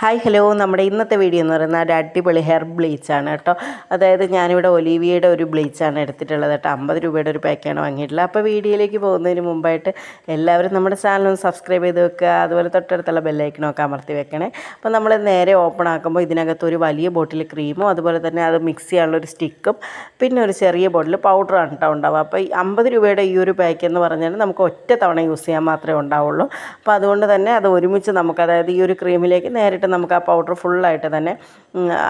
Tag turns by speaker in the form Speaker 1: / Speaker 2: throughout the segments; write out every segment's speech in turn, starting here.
Speaker 1: Hi hello. നമ്മുടെ ഇന്നത്തെ video എന്ന് പറയുന്നത് ഒരു അടിപൊളി ഹെയർ ബ്ലീച്ചാണ് കേട്ടോ. അതായത് ഞാനിവിടെ ഒലീവിയയുടെ ഒരു ബ്ലീച്ചാണ് എടുത്തിട്ടുള്ളത് കേട്ടോ. അമ്പത് രൂപയുടെ ഒരു പാക്കാണ് വാങ്ങിയിട്ടുള്ളത്. അപ്പോൾ വീഡിയോയിലേക്ക് പോകുന്നതിന് മുമ്പായിട്ട് എല്ലാവരും നമ്മുടെ ചാനൽ ഒന്ന് സബ്സ്ക്രൈബ് ചെയ്ത് വെക്കുക. അതുപോലെ തൊട്ടടുത്തുള്ള ബെല്ലൈക്കണമൊക്കെ അമർത്തി വെക്കണേ. അപ്പോൾ നമ്മൾ നേരെ ഓപ്പൺ ആക്കുമ്പോൾ ഇതിനകത്ത് ഒരു വലിയ ബോട്ടിൽ ക്രീമും അതുപോലെ തന്നെ അത് മിക്സ് ചെയ്യാനുള്ള ഒരു സ്റ്റിക്കും പിന്നെ ഒരു ചെറിയ ബോട്ടിൽ പൗഡറാണ് കേട്ടോ ഉണ്ടാവുക. അപ്പോൾ ഈ അമ്പത് രൂപയുടെ ഈ ഒരു പാക്ക് എന്ന് പറഞ്ഞാൽ നമുക്ക് ഒറ്റ തവണ യൂസ് ചെയ്യാൻ മാത്രമേ ഉണ്ടാവുള്ളൂ. അപ്പോൾ അതുകൊണ്ട് തന്നെ അത് ഒരുമിച്ച് നമുക്ക് അതായത് ഈ ഒരു ക്രീമിലേക്ക് നേരിട്ട് നമുക്ക് ആ പൗഡർ ഫുള്ളായിട്ട് തന്നെ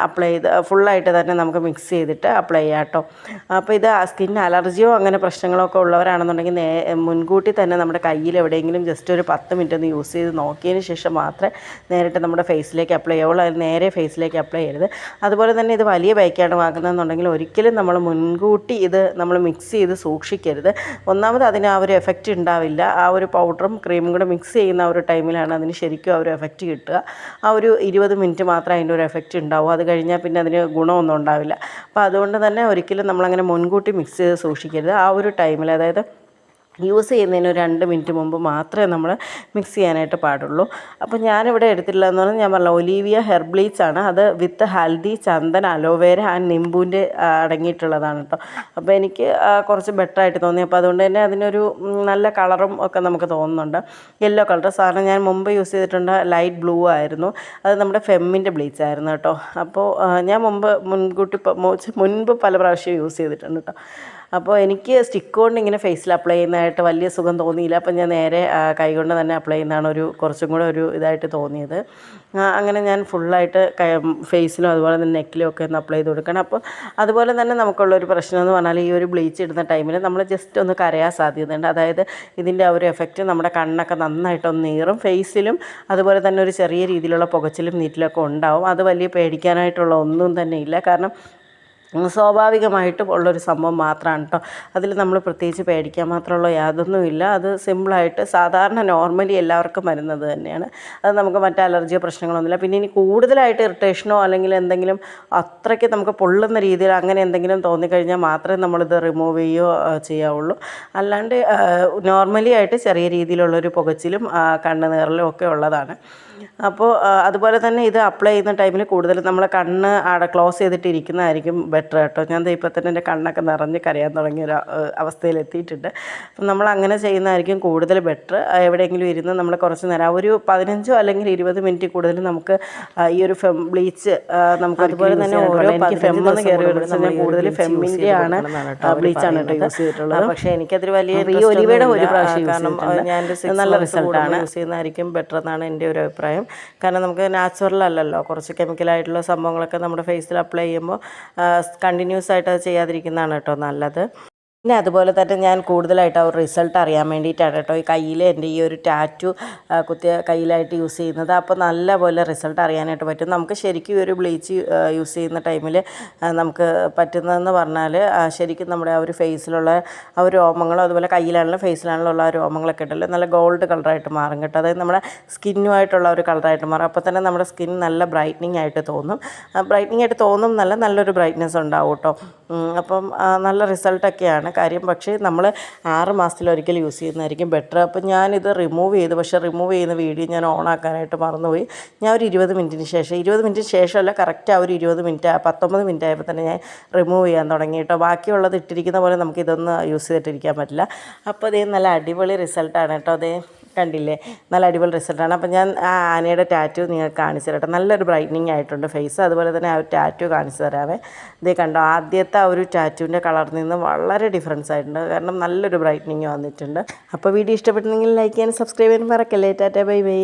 Speaker 1: അപ്ലൈ ചെയ്ത് ഫുള്ളായിട്ട് തന്നെ നമുക്ക് മിക്സ് ചെയ്തിട്ട് അപ്ലൈ ചെയ്യാം കേട്ടോ അപ്പോൾ ഇത് സ്കിൻ അലർജിയോ അങ്ങനെ പ്രശ്നങ്ങളോ ഒക്കെ ഉള്ളവരാണെന്നുണ്ടെങ്കിൽ നേ മുൻകൂട്ടി തന്നെ നമ്മുടെ കയ്യിൽ എവിടെയെങ്കിലും ജസ്റ്റ് ഒരു പത്ത് മിനിറ്റ് ഒന്ന് യൂസ് ചെയ്ത് നോക്കിയതിന് ശേഷം മാത്രമേ നേരിട്ട് നമ്മുടെ ഫേസിലേക്ക് അപ്ലൈ ചെയ്യുള്ളൂ അത് നേരെ ഫേസിലേക്ക് അപ്ലൈ ചെയ്യരുത്. അതുപോലെ തന്നെ ഇത് വലിയ ബൈക്കാണ് വാങ്ങുന്നതെന്നുണ്ടെങ്കിൽ ഒരിക്കലും നമ്മൾ മുൻകൂട്ടി ഇത് നമ്മൾ മിക്സ് ചെയ്ത് സൂക്ഷിക്കരുത്. ഒന്നാമത് അതിന് ആ ഒരു എഫക്റ്റ് ഉണ്ടാവില്ല. ആ ഒരു പൗഡറും ക്രീമും കൂടെ മിക്സ് ചെയ്യുന്ന ആ ഒരു ടൈമിലാണ് അതിന് ശരിക്കും ആ ഒരു എഫക്റ്റ് കിട്ടുക. ആ ഒരു ഇരുപത് മിനിറ്റ് മാത്രമേ അതിന്റെ ഒരു എഫക്റ്റ് ഉണ്ടാവൂ. അത് കഴിഞ്ഞാൽ പിന്നെ അതിന് ഗുണമൊന്നും ഉണ്ടാവില്ല. അപ്പോൾ അതുകൊണ്ട് തന്നെ ഒരിക്കലും നമ്മളങ്ങനെ മുൻകൂട്ടി മിക്സ് ചെയ്ത് സൂക്ഷിക്കരുത്. ആ ഒരു ടൈമിൽ അതായത് യൂസ് ചെയ്യുന്നതിന് ഒരു രണ്ട് മിനിറ്റ് മുമ്പ് മാത്രമേ നമ്മൾ മിക്സ് ചെയ്യാനായിട്ട് പാടുള്ളൂ. അപ്പോൾ ഞാനിവിടെ എടുത്തില്ല എന്ന് പറഞ്ഞാൽ ഞാൻ പറഞ്ഞ ഒലീവിയ ഹെർബ്ലീച്ച് ആണ്. അത് with haldi chandan aloe vera and നിമ്പൂന്റെ അടങ്ങിയിട്ടുള്ളതാണ് കേട്ടോ അപ്പോൾ എനിക്ക് കുറച്ച് ബെറ്റർ ആയിട്ട് തോന്നി. അപ്പോൾ അതുകൊണ്ട് തന്നെ അതിനൊരു നല്ല കളറും ഒക്കെ നമുക്ക് തോന്നുന്നുണ്ട്. യെല്ലോ കളർ സാറിന് ഞാൻ മുമ്പ് യൂസ് ചെയ്തിട്ടുണ്ട് ലൈറ്റ് ബ്ലൂ ആയിരുന്നു. അത് നമ്മുടെ ഫെമ്മിന്റെ ബ്ലീച്ച് ആയിരുന്നു കേട്ടോ അപ്പോൾ ഞാൻ മുമ്പ് മുൻകൂട്ടി മുൻപ് പല പ്രാവശ്യം യൂസ് ചെയ്തിട്ടുണ്ട് കേട്ടോ അപ്പോൾ എനിക്ക് സ്റ്റിക്ക് കൊണ്ട് ഇങ്ങനെ ഫേസിൽ അപ്ലൈ ചെയ്യുന്നതായിട്ട് വലിയ സുഖം തോന്നിയില്ല. അപ്പം ഞാൻ നേരെ കൈ കൊണ്ട് തന്നെ അപ്ലൈ ചെയ്യുന്നതാണ് ഒരു കുറച്ചും കൂടെ ഒരു ഇതായിട്ട് തോന്നിയത്. അങ്ങനെ ഞാൻ ഫുള്ളായിട്ട് ഫേസിലും അതുപോലെ തന്നെ നെക്കിലും ഒക്കെ ഒന്ന് അപ്ലൈ ചെയ്ത് കൊടുക്കണം. അപ്പോൾ അതുപോലെ തന്നെ നമുക്കുള്ളൊരു പ്രശ്നം എന്ന് പറഞ്ഞാൽ ഈ ഒരു ബ്ലീച്ച് ഇടുന്ന ടൈമിൽ നമ്മൾ ജസ്റ്റ് ഒന്ന് കരയാൻ സാധ്യതയുണ്ട്. അതായത് ഇതിന്റെ ആ ഒരു എഫക്റ്റ് നമ്മുടെ കണ്ണൊക്കെ നന്നായിട്ടൊന്ന് നീറും ഫേസിലും അതുപോലെ തന്നെ ഒരു ചെറിയ രീതിയിലുള്ള പുകച്ചിലും നീറ്റിലൊക്കെ ഉണ്ടാവും. അത് വലിയ പേടിക്കാനായിട്ടുള്ള ഒന്നും തന്നെ ഇല്ല. കാരണം സ്വാഭാവികമായിട്ടും ഉള്ളൊരു സംഭവം മാത്രമാണ് കേട്ടോ അതിൽ നമ്മൾ പ്രത്യേകിച്ച് പേടിക്കാൻ മാത്രമുള്ള യാതൊന്നുമില്ല. അത് സിമ്പിളായിട്ട് സാധാരണ നോർമലി എല്ലാവർക്കും വരുന്നത് തന്നെയാണ്. അത് നമുക്ക് മറ്റ് അലർജിയോ പ്രശ്നങ്ങളൊന്നുമില്ല. പിന്നെ ഇനി കൂടുതലായിട്ട് ഇറിറ്റേഷനോ അല്ലെങ്കിൽ എന്തെങ്കിലും അത്രയ്ക്ക് നമുക്ക് പൊള്ളുന്ന രീതിയിൽ അങ്ങനെ എന്തെങ്കിലും തോന്നിക്കഴിഞ്ഞാൽ മാത്രമേ നമ്മളിത് റിമൂവ് ചെയ്യുകയോ ചെയ്യാവുള്ളൂ. അല്ലാണ്ട് നോർമലി ആയിട്ട് ചെറിയ രീതിയിലുള്ളൊരു പുകച്ചിലും കണ്ണ് നീറലും ഒക്കെ ഉള്ളതാണ്. അപ്പോൾ അതുപോലെ തന്നെ ഇത് അപ്ലൈ ചെയ്യുന്ന ടൈമിൽ കൂടുതൽ നമ്മൾ കണ്ണ് അവിടെ ക്ലോസ് ചെയ്തിട്ട് ഇരിക്കുന്നതായിരിക്കും ബെറ്റർ കേട്ടോ ഞാൻ ഇപ്പോൾ തന്നെ എന്റെ കണ്ണൊക്കെ നിറഞ്ഞ് കരയാൻ തുടങ്ങിയ ഒരു അവസ്ഥയിലെത്തിയിട്ടുണ്ട്. അപ്പം നമ്മൾ അങ്ങനെ ചെയ്യുന്നതായിരിക്കും കൂടുതൽ ബെറ്റർ എവിടെയെങ്കിലും ഇരുന്ന് നമ്മൾ കുറച്ച് നേരം ഒരു പതിനഞ്ചോ അല്ലെങ്കിൽ ഇരുപത് മിനിറ്റ് കൂടുതൽ നമുക്ക് ഈ ഒരു ഫെം ബ്ലീച്ച് നമുക്ക് അതുപോലെ തന്നെ ഓരോ എനിക്ക് ഫെമ്മെന്ന് കയറി വരുന്നത് ഞാൻ കൂടുതൽ ഫെമ്മിന്റെ ആണ് ബ്ലീച്ചാണ് കേട്ടോ. യൂസ് ചെയ്തിട്ടുള്ളത്. പക്ഷേ എനിക്കതൊരു വലിയ ഈ ഒലിവയുടെ ഒരു പ്രാവശ്യം കാരണം ഞാൻ നല്ല റിസൾട്ടാണ് യൂസ് ചെയ്യുന്നതായിരിക്കും ബെറ്റർ എന്നാണ് എന്റെ ഒരു അഭിപ്രായം. കാരണം നമുക്ക് നാച്ചുറൽ അല്ലല്ലോ. കുറച്ച് കെമിക്കലായിട്ടുള്ള സംഭവങ്ങളൊക്കെ നമ്മുടെ ഫേസിൽ അപ്ലൈ ചെയ്യുമ്പോൾ കണ്ടിന്യൂസ് ആയിട്ട് അത് ചെയ്യാതിരിക്കുന്നതാണ് കേട്ടോ നല്ലത്. പിന്നെ അതുപോലെ തന്നെ ഞാൻ കൂടുതലായിട്ട് ആ ഒരു റിസൾട്ട് അറിയാൻ വേണ്ടിയിട്ടാണ് കേട്ടോ ഈ കയ്യിൽ എന്റെ ഈ ഒരു ടാറ്റു കുത്തിയ കയ്യിലായിട്ട് യൂസ് ചെയ്യുന്നത്. അപ്പോൾ നല്ല പോലെ റിസൾട്ട് അറിയാനായിട്ട് പറ്റും. നമുക്ക് ശരിക്കും ഒരു ബ്ലീച്ച് യൂസ് ചെയ്യുന്ന ടൈമിൽ നമുക്ക് പറ്റുന്നതെന്ന് പറഞ്ഞാൽ ശരിക്കും നമ്മുടെ ആ ഒരു ഫേസിലുള്ള ആ ഒരു രോമങ്ങളോ അതുപോലെ കയ്യിലാണെങ്കിലും ഫേസിലാണെങ്കിലും ഉള്ള ആ രോമങ്ങളൊക്കെ ഉണ്ടല്ലോ നല്ല ഗോൾഡ് കളറായിട്ട് മാറും കേട്ടോ. അതായത് നമ്മുടെ സ്കിന്നുമായിട്ടുള്ള ഒരു കളറായിട്ട് മാറും. അപ്പോൾ തന്നെ നമ്മുടെ സ്കിൻ നല്ല ബ്രൈറ്റനിങ് ആയിട്ട് തോന്നും. ബ്രൈറ്റനിങ് ആയിട്ട് തോന്നും നല്ല നല്ലൊരു ബ്രൈറ്റ്നെസ് ഉണ്ടാവും കേട്ടോ. അപ്പം നല്ല റിസൾട്ടൊക്കെയാണ് കാര്യം പക്ഷേ നമ്മൾ ആറ് മാസത്തിലൊരിക്കൽ യൂസ് ചെയ്യുന്നതായിരിക്കും ബെറ്റർ അപ്പം ഞാനിത് റിമൂവ് ചെയ്തു പക്ഷേ റിമൂവ് ചെയ്യുന്ന വീഡിയോ ഞാൻ ഓൺ ആക്കാനായിട്ട് മറന്നുപോയി. ഞാൻ ഒരു ഇരുപത് മിനിറ്റിന് ശേഷം ഇരുപത് മിനിറ്റിന് ശേഷമല്ല കറക്റ്റ് ആ ഒരു ഇരുപത് മിനിറ്റ് പത്തൊമ്പത് മിനിറ്റ് ആയപ്പോൾ തന്നെ ഞാൻ റിമൂവ് ചെയ്യാൻ തുടങ്ങി കേട്ടോ. ബാക്കിയുള്ളത് ഇട്ടിരിക്കുന്ന പോലെ നമുക്ക് ഇതൊന്നും യൂസ് ചെയ്തിട്ടിരിക്കാൻ പറ്റില്ല. അപ്പോൾ അതേ നല്ല അടിപൊളി റിസൾട്ടാണ് കേട്ടോ അതേ കണ്ടില്ലേ? നല്ല അടിപൊളി റിസൾട്ടാണ് അപ്പോൾ ഞാൻ ആ ആനയുടെ ടാറ്റു നിങ്ങൾക്ക് കാണിച്ചു തരട്ടെ നല്ലൊരു ബ്രൈറ്റനിങ് ആയിട്ടുണ്ട് ഫേസ് അതുപോലെ തന്നെ ആ ഒരു ടാറ്റു കാണിച്ചു തരാമേ ഇതേ കണ്ടോ ആദ്യത്തെ ആ ഒരു ടാറ്റുവിന്റെ കളറിൽ നിന്ന് വളരെ ഡിഫറൻസ് ആയിട്ടുണ്ട്. കാരണം നല്ലൊരു ബ്രൈറ്റനിങ് വന്നിട്ടുണ്ട്. അപ്പോൾ വീഡിയോ ഇഷ്ടപ്പെട്ടെങ്കിൽ ലൈക്ക് ചെയ്യാനും സബ്സ്ക്രൈബ് ചെയ്യാനും മറക്കല്ലേ. Tata bye bye.